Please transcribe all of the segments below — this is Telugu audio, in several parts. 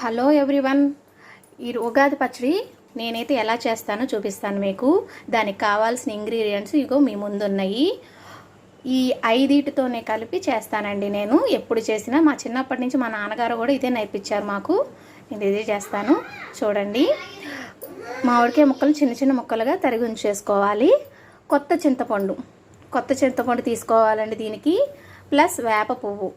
Hello everyone. ఈ ఉగాది పచ్చడి నేనైతే ఎలా చేస్తానో చూపిస్తాను మీకు. దానికి కావాల్సిన ఇంగ్రీడియంట్స్ ఇగో మీ ముందు ఉన్నాయి ఈ ఐదిటితోనే కలిపి చేస్తానండి నేను. ఎప్పుడు చేసినా మా చిన్నప్పటి నుంచి మా నాన్నగారు కూడా ఇదే నేర్పించారు మాకు. నేను ఇదే చేస్తాను. చూడండి. మామిడికాయ ముక్కలు చిన్న చిన్న ముక్కలుగా తరిగి ఉంచేసుకోవాలి. కొత్త చింతపండు. కొత్త చింతపండు తీసుకోవాలండి దీనికి. ప్లస్ వేప పువ్వు.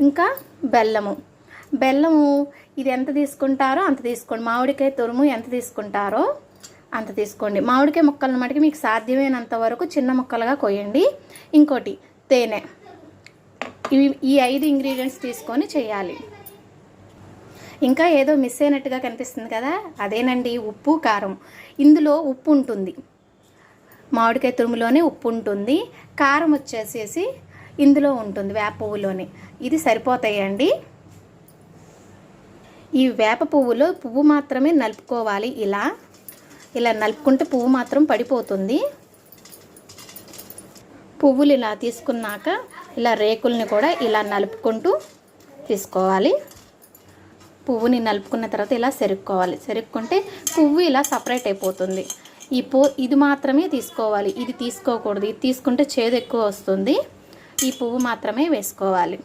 ఇంకా బెల్లము. బెల్లము ఇది ఎంత తీసుకుంటారో అంత తీసుకోండి. మామిడికాయ తురుము ఎంత తీసుకుంటారో అంత తీసుకోండి. మామిడికాయ ముక్కలను మటుకు మీకు సాధ్యమైనంత వరకు చిన్న ముక్కలుగా కొయ్యండి. ఇంకోటి తేనె. ఇవి ఈ ఐదు ఇంగ్రీడియంట్స్ తీసుకొని చేయాలి. ఇంకా ఏదో మిస్ అయినట్టుగా కనిపిస్తుంది కదా అదేనండి ఉప్పు కారం. ఇందులో ఉప్పు ఉంటుంది. మామిడికాయ తురుములోనే ఉప్పు ఉంటుంది. కారం వచ్చేసేసి ఇందులో ఉంటుంది వేప పువ్వులోనే. ఇది సరిపోతాయండి. ఈ వేప పువ్వులో పువ్వు మాత్రమే నలుపుకోవాలి. ఇలా ఇలా నలుపుకుంటే పువ్వు మాత్రం పడిపోతుంది. పువ్వులు ఇలా తీసుకున్నాక ఇలా రేకుల్ని కూడా ఇలా నలుపుకుంటూ తీసుకోవాలి. పువ్వుని నలుపుకున్న తర్వాత ఇలా సెరుక్కోవాలి. సెరుక్కుంటే పువ్వు ఇలా సపరేట్ అయిపోతుంది. ఈ పో ఇది మాత్రమే తీసుకోవాలి. ఇది తీసుకోకూడదు. ఇది తీసుకుంటే చేదు ఎక్కువ వస్తుంది. ఈ పువ్వు మాత్రమే వేసుకోవాలి.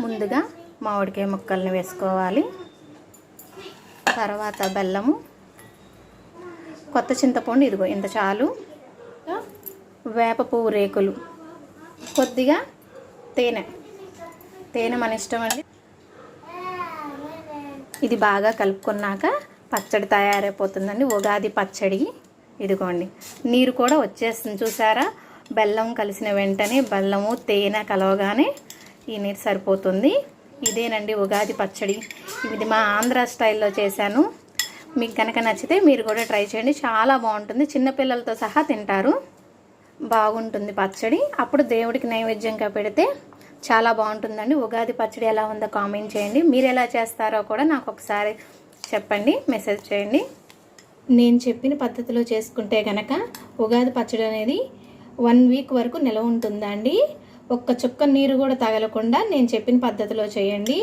ముందుగా మామిడికాయ ముక్కల్ని వేసుకోవాలి. తర్వాత బెల్లము కొత్త చింతపండు ఇదిగో ఇంత చాలు. వేప పువ్వు రేకులు కొద్దిగా తేనె. తేనె మన ఇష్టం అండి. ఇది బాగా కలుపుకున్నాక పచ్చడి తయారైపోతుందండి. ఉగాది పచ్చడి. ఇదిగోండి. నీరు కూడా వచ్చేస్తుంది చూసారా? బెల్లం కలిసిన వెంటనే బెల్లము తేనె కలవగానే ఈ నీరు సరిపోతుంది. ఇదేనండి ఉగాది పచ్చడి. ఇది మా ఆంధ్ర స్టైల్లో చేశాను. మీకు కనుక నచ్చితే మీరు కూడా ట్రై చేయండి. చాలా బాగుంటుంది. చిన్నపిల్లలతో సహా తింటారు. బాగుంటుంది పచ్చడి. అప్పుడు దేవుడికి నైవేద్యంగా పెడితే చాలా బాగుంటుందండి. ఉగాది పచ్చడి ఎలా ఉందో కామెంట్ చేయండి. మీరు ఎలా చేస్తారో కూడా నాకు ఒకసారి చెప్పండి. మెసేజ్ చేయండి. నేను చెప్పిన పద్ధతిలో చేసుకుంటే కనుక ఉగాది పచ్చడి అనేది వన్ వీక్ వరకు నిలవ ఉంటుందండి. ఒక్క చుక్క నీరు కూడా తగలకుండా నేను చెప్పిన పద్ధతిలో చేయండి.